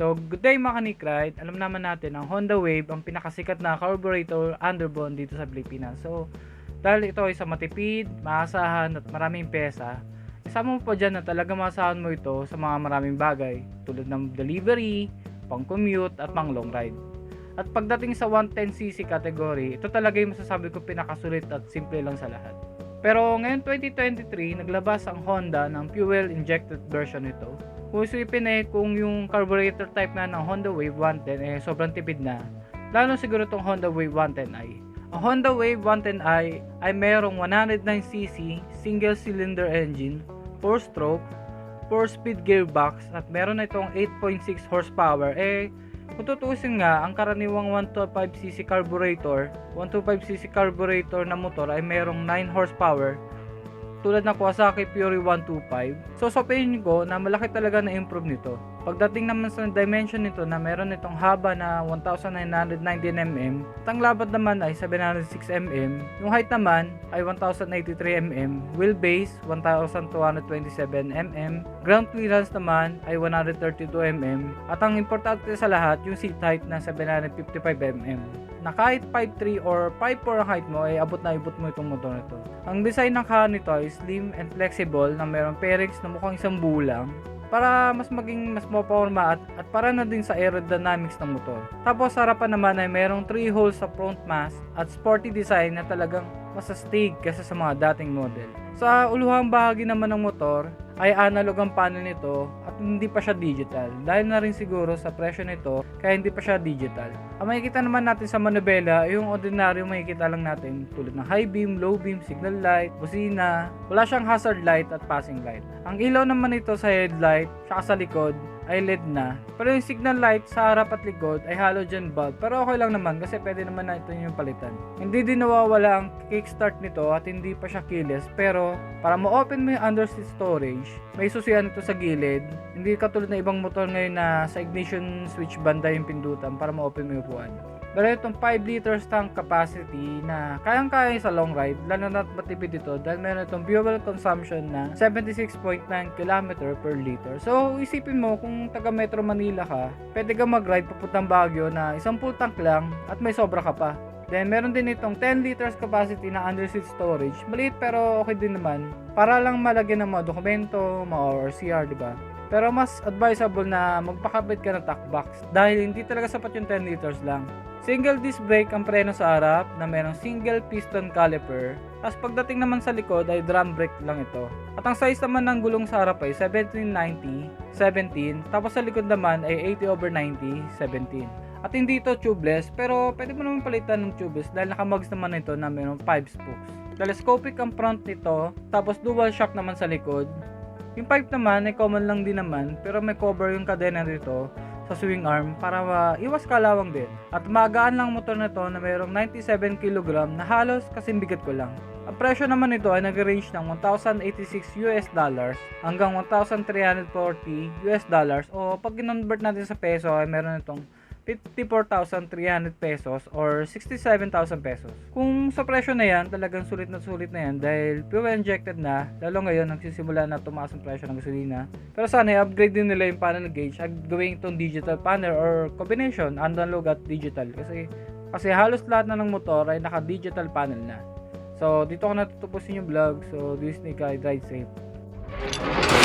So, good day mga kanik ride. Alam naman natin ang Honda Wave ang pinakasikat na carburetor underbone dito sa Pilipinas. So, dahil ito ay sa matipid, maasahan at maraming pesa, isama mo pa dyan na talaga maasahan mo ito sa mga maraming bagay tulad ng delivery, pang commute at pang long ride. At pagdating sa 110cc category, ito talaga yung masasabi ko pinakasulit at simple lang sa lahat. Pero ngayon 2023, naglabas ang Honda ng fuel injected version nito. Kung isipin eh kung yung carburetor type na ng Honda Wave 110 eh sobrang tipid na, lalo siguro tong Honda Wave 110i. Ang Honda Wave 110i ay mayroong 109cc single cylinder engine, 4 stroke, 4 speed gearbox at meron na itong 8.6 horsepower. Eh kung tutuusin nga, ang karaniwang 125cc carburetor, 125cc carburetor na motor ay mayroong 9 horsepower tulad ng Kawasaki Fury 125. So sa opinion ko na malaki talaga na improve nito. Pagdating naman sa dimension nito na meron itong haba na 1919 mm, at ang labad naman ay 706 mm, yung height naman ay 1083 mm, wheelbase 1227 mm, ground clearance naman ay 132 mm, at ang importante sa lahat yung seat height na 755 mm na kahit 5'3 or 5'4 ang height mo ay abot na abot mo itong motor nito. Ang design ng car nito ay slim and flexible na mayroong fairings na mukhang isang bulang para mas maging mas maporma at, at para na din sa aerodynamics ng motor. Tapos sa harapan naman ay mayroong 3 holes sa front mass at sporty design na talagang mas astig kaysa sa mga dating model. Sa uluhang bahagi naman ng motor ay analog ang panel nito at hindi pa siya digital. Dahil na rin siguro sa presyo nito kaya hindi pa siya digital. Ang makikita naman natin sa manubela yung ordinaryo makikita lang natin tulad ng high beam, low beam, signal light, busina. Wala siyang hazard light at passing light. Ang ilaw naman nito sa headlight saka sa likod ay LED na. Pero yung signal light sa harap at likod ay halogen bulb. Pero okay lang naman kasi pwede naman na ito yung palitan. Hindi din nawawala ang kickstart nito at hindi pa siya keyless. Pero para ma-open mo yung underseat storage, may susian ito sa gilid. Hindi katulad na ibang motor ngayon na sa ignition switch banda yung pindutan para ma-open mo yung upuan. Pero itong 5 liters tank capacity na kayang-kaya sa long ride, lalo na matipid ito dahil meron itong fuel consumption na 76.9 km per liter. So, isipin mo kung taga Metro Manila ka, pwede ka mag-ride papuntang Baguio na isang full tank lang at may sobra ka pa. Then, meron din itong 10 liters capacity na underseat storage. Maliit pero okay din naman. Para lang malagyan ng mga dokumento, mga or CR, di ba? Pero mas advisable na magpakabit ka ng tack box dahil hindi talaga sapat yung 10 liters lang. Single disc brake ang preno sa harap na merong single piston caliper. Tapos pagdating naman sa likod ay drum brake lang ito. At ang size naman ng gulong sa harap ay 1790, 17. Tapos sa likod naman ay 80 over 90, 17. At hindi ito tubeless pero pwede mo naman palitan ng tubeless dahil nakamugs naman ito na mayroong 5 spokes. Telescopic ang front nito tapos dual shock naman sa likod. Yung pipe naman ay common lang din naman pero may cover yung kadena dito sa swing arm para maiwas kalawang din. At magaan lang motor na to na mayroong 97 kg na halos kasing bigat ko lang. Ang presyo naman nito ay nag-range ng 1,086 US dollars hanggang 1,340 US dollars o pag kinonvert natin sa peso ay meron itong 54,300 pesos or 67,000 pesos. Kung sa presyo na yan, talagang sulit na sulit na yan dahil fuel injected na, lalo ngayon nagsisimula na tumaas ang presyo ng gasolina. Pero sana i-upgrade din nila yung panel gauge at gawin itong digital panel or combination analog at digital kasi kasi halos lahat na ng motor ay naka-digital panel na. So, dito ko natutupusin yung vlog. So, this is Nick, Ride Safe.